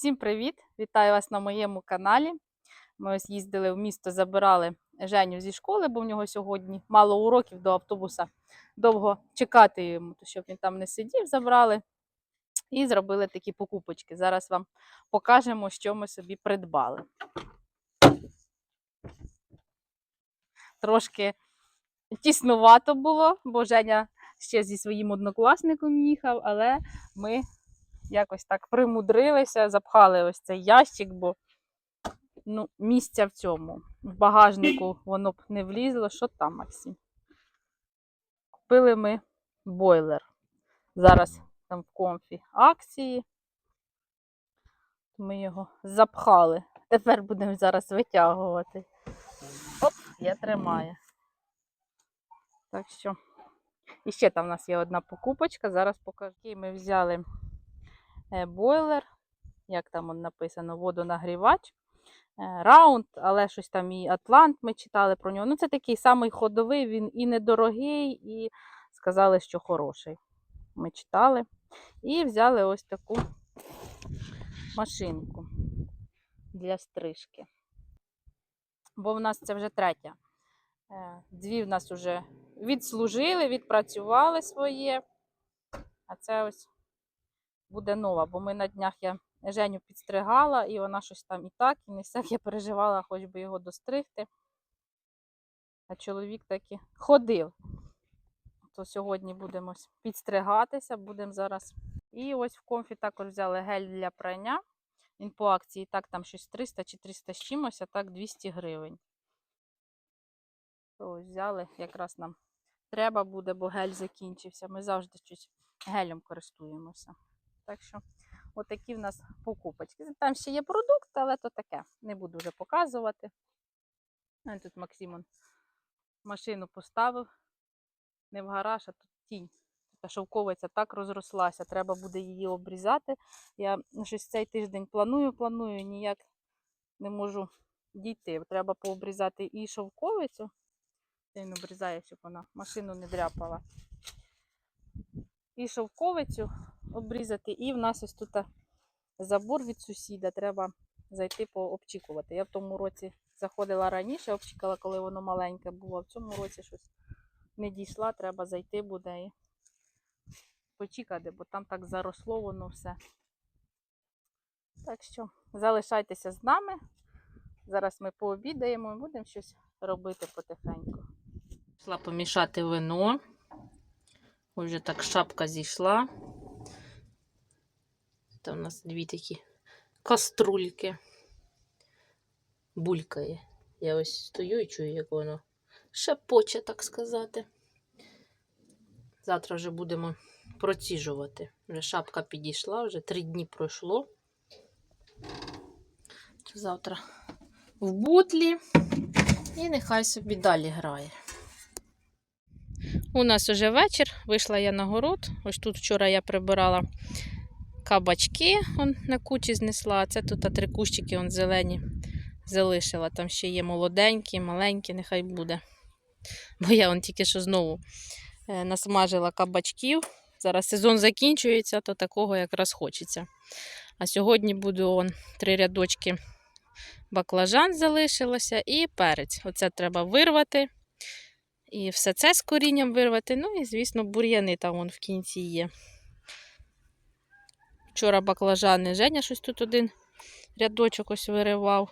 Всім привіт! Вітаю вас на моєму каналі. Ми ось їздили в місто, забирали Женю зі школи, бо в нього сьогодні мало уроків до автобуса. Довго чекати йому, щоб він там не сидів, забрали і зробили такі покупочки. Зараз вам покажемо, що ми собі придбали. Трошки тіснувато було, бо Женя ще зі своїм однокласником їхав, але ми якось так примудрилися, запхали ось цей ящик, бо ну, місця в цьому. В багажнику воно б не влізло. Що там, Максим? Купили ми бойлер. Зараз там в комфі акції. Ми його запхали. Тепер будемо зараз витягувати. Оп, я тримаю. Так що. І ще там у нас є одна покупочка. Зараз покажу. Ми взяли бойлер, як там написано, водонагрівач. Е, Раунд, але щось там і Атлант ми читали про нього. Ну, це такий самий ходовий, він і недорогий, і сказали, що хороший. Ми читали. І взяли ось таку машинку для стрижки. Бо в нас це вже третя. Е, Дві в нас вже відслужили, відпрацювали своє. А це ось буде нова, бо ми на днях я Женю підстригала, і вона щось там і так, і не всяк я переживала, хоч би його достригти. А чоловік таки ходив. То сьогодні будемо підстригатися, будемо зараз. І ось в комфі також взяли гель для прання. Він по акції так там щось 300 чи 300 з чимось, а так 200 гривень. То ось взяли, якраз нам треба буде, бо гель закінчився. Ми завжди щось гелем користуємося. Так що, отакі в нас покупочки. Там ще є продукт, але то таке. Не буду вже показувати. Тут Максимон машину поставив. Не в гараж, а тут тінь. Та шовковиця так розрослася, треба буде її обрізати. Я щось цей тиждень планую, планую, ніяк не можу дійти. Треба пообрізати і шовковицю. Він обрізає, щоб вона машину не дряпала. І шовковицю обрізати, і в нас ось тут забор від сусіда. Треба зайти пообчікувати. Я в тому році заходила раніше, обчікала, коли воно маленьке було. В цьому році щось не дійшла, треба зайти буде і почекати, бо там так заросло воно все. Так що залишайтеся з нами. Зараз ми пообідаємо і будемо щось робити потихеньку. Пішла помішати вино. Вже так шапка зійшла. Там у нас дві такі каструльки. Булькає. Я ось стою і чую, як воно шепоче, так сказати. Завтра вже будемо проціжувати. Вже шапка підійшла, вже три дні пройшло. Завтра в бутлі. І нехай собі далі грає. У нас уже вечір, вийшла я на город. Ось тут вчора я прибирала кабачки, он на кучі знесла, а це тут а три кущики он зелені залишила. Там ще є молоденькі, маленькі, нехай буде. Бо я он тільки що знову е, насмажила кабачків. Зараз сезон закінчується, то такого якраз хочеться. А сьогодні буду он три рядочки баклажан залишилося і перець. Оце треба вирвати. І все це з корінням вирвати. Ну і, звісно, бур'яни там вон в кінці є. Вчора баклажани Женя щось тут один рядочок ось виривав.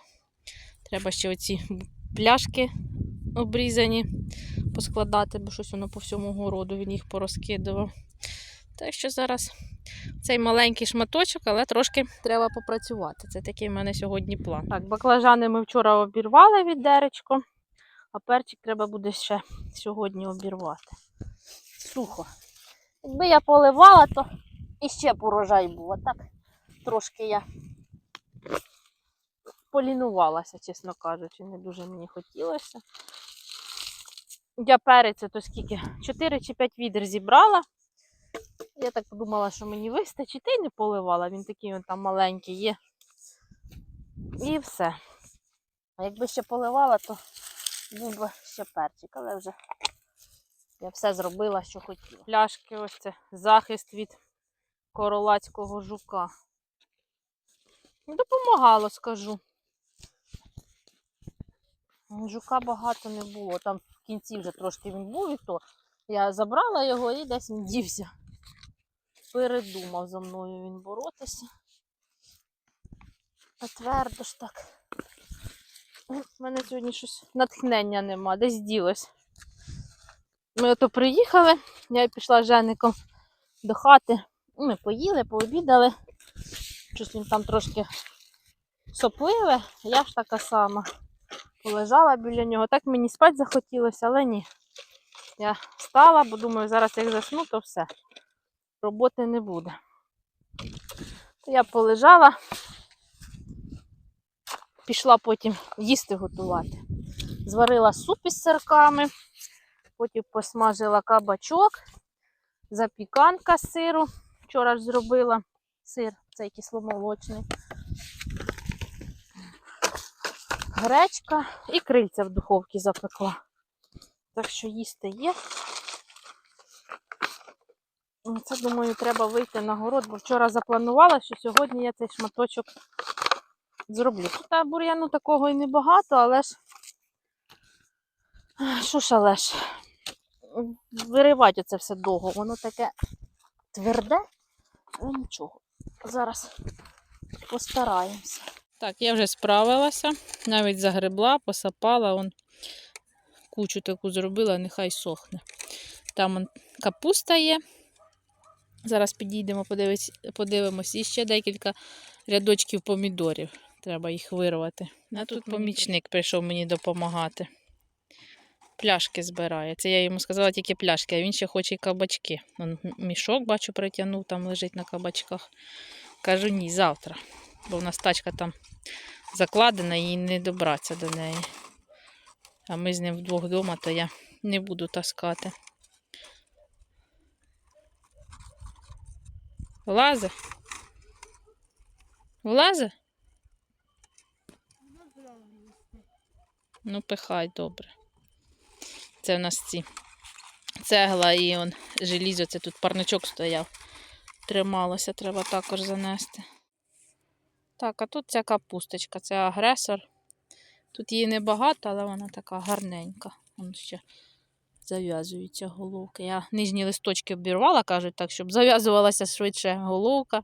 Треба ще оці пляшки обрізані поскладати, бо щось воно по всьому городу він їх порозкидував. Так що зараз цей маленький шматочок, але трошки треба попрацювати. Це такий в мене сьогодні план. Так, баклажани ми вчора обірвали від деречко, а перчик треба буде ще сьогодні обірвати. Сухо. Якби я поливала, то іще б урожай був. А так трошки я полінувалася, чесно кажучи, не дуже мені хотілося. Я перець, то скільки? 4 чи 5 відер зібрала. Я так подумала, що мені вистачить, та й не поливала. Він такий він там маленький є. І все. А якби ще поливала, то був би ще перчик, але вже я все зробила, що хотіла. Пляшки, ось це захист від королацького жука. Допомагало, скажу. Жука багато не було. Там в кінці вже трошки він був і то. Я забрала його і десь він дівся. Передумав за мною він боротися. А твердо ж так. У мене сьогодні щось натхнення нема, десь ділось. Ми ото приїхали, я пішла з Жеником до хати. Ми поїли, пообідали. Щось він там трошки сопливе, я ж така сама. Полежала біля нього. Так мені спати захотілося, але ні. Я встала, бо думаю, зараз як засну, то все. Роботи не буде. Я полежала, пішла потім їсти готувати. Зварила суп із сирками, потім посмажила кабачок, запіканка з сиру. Вчора ж зробила сир, цей кисломолочний. Гречка і крильця в духовці запекла. Так що їсти є. Ну, Це, думаю, треба вийти на город, бо вчора запланувала, що сьогодні я цей шматочок зроблю. Тут бур'яну такого і небагато, але ж. Що ж, але ж? Виривати це все довго. Воно таке тверде, але нічого. Зараз постараємося. Так, я вже справилася, навіть загребла, посапала, он кучу таку зробила, нехай сохне. Там он капуста є. Зараз підійдемо, подивимось. І ще декілька рядочків помідорів. Треба їх вирвати. А тут помічник прийшов мені допомагати. Пляшки збирає. Це я йому сказала тільки пляшки, а він ще хоче і кабачки. Он мішок, бачу, притягнув, там лежить на кабачках. Кажу, ні, завтра. Бо в нас тачка там закладена, і не добратися до неї. А ми з ним вдвох вдома, то я не буду таскати. Влазе? Влазе? Ну, пихай, добре. Це в нас ці цегла і он желізо, це тут парничок стояв. Трималося, треба також занести. Так, а тут ця капусточка, це агресор. Тут її небагато, але вона така гарненька. Вон ще зав'язуються головки. Я нижні листочки обірвала, кажуть так, щоб зав'язувалася швидше головка.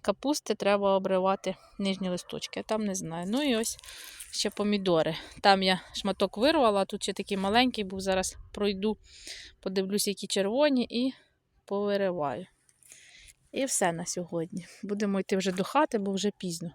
Капусти треба обривати нижні листочки, а там не знаю. Ну і ось ще помідори. Там я шматок вирвала, тут ще такий маленький був. Зараз пройду, подивлюсь, які червоні, і повириваю. І все на сьогодні. Будемо йти вже до хати, бо вже пізно.